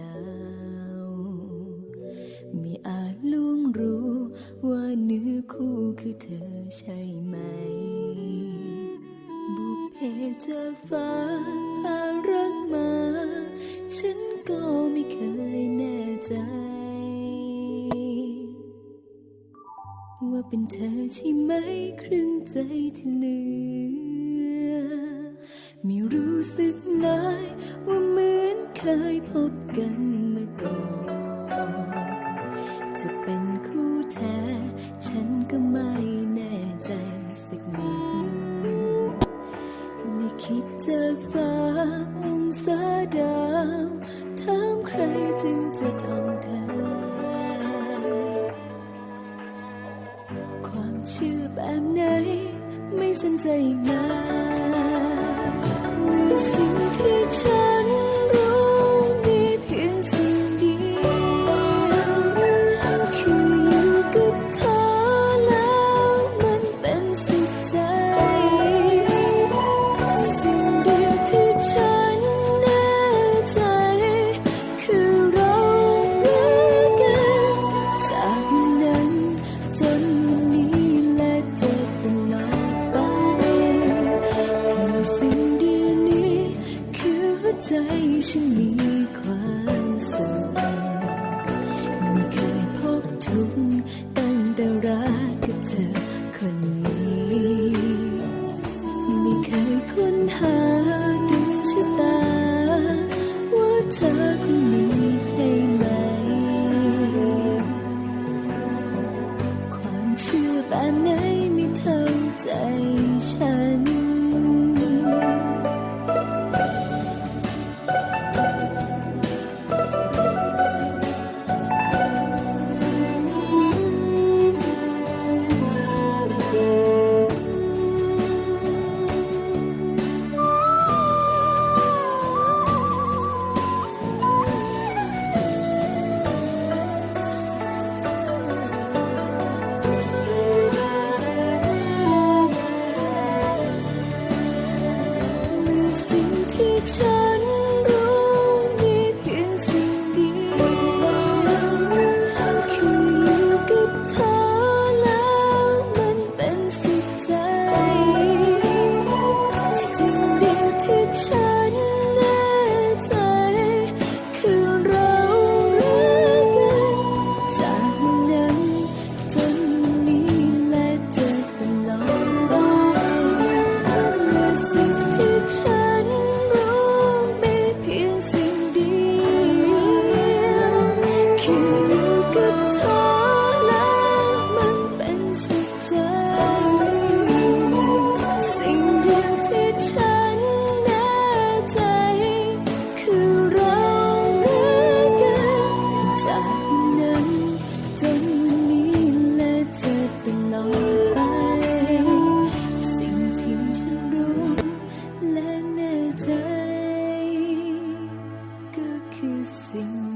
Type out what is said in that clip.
ล่า ไม่อาจล่วงรู้ว่าเนื้อคู่คือเธอใช่ไหม บุพเพจากฟ้าพารักมา ฉันก็ไม่เคยแน่ใจ ว่าเป็นเธอใช่ไหมครึ่งใจที่เหลือ ไม่รู้สึกเลยว่า เคยพบกันมาก่อน จะเป็นคู่แท้ ฉันก็ไม่แน่ใจสักนิดลิขิตจากฟ้าองศาดาวถามใครจึงจะท่องเธอความเชื่อแบบไหน ไม่สนใจอีกแล้วมีสิ่งที่ฉัน ฉั ฉันรู้มีเพียงสิ่งเดียวคืออยู่กับเธอแล้วมันเป็นสุขใจ สิ่งเดียวที่ฉันแน่ใจ คือเรารักกันจากนนั้นจนวันนี้และจะตลอดไปและสิ่งที่ฉัน แ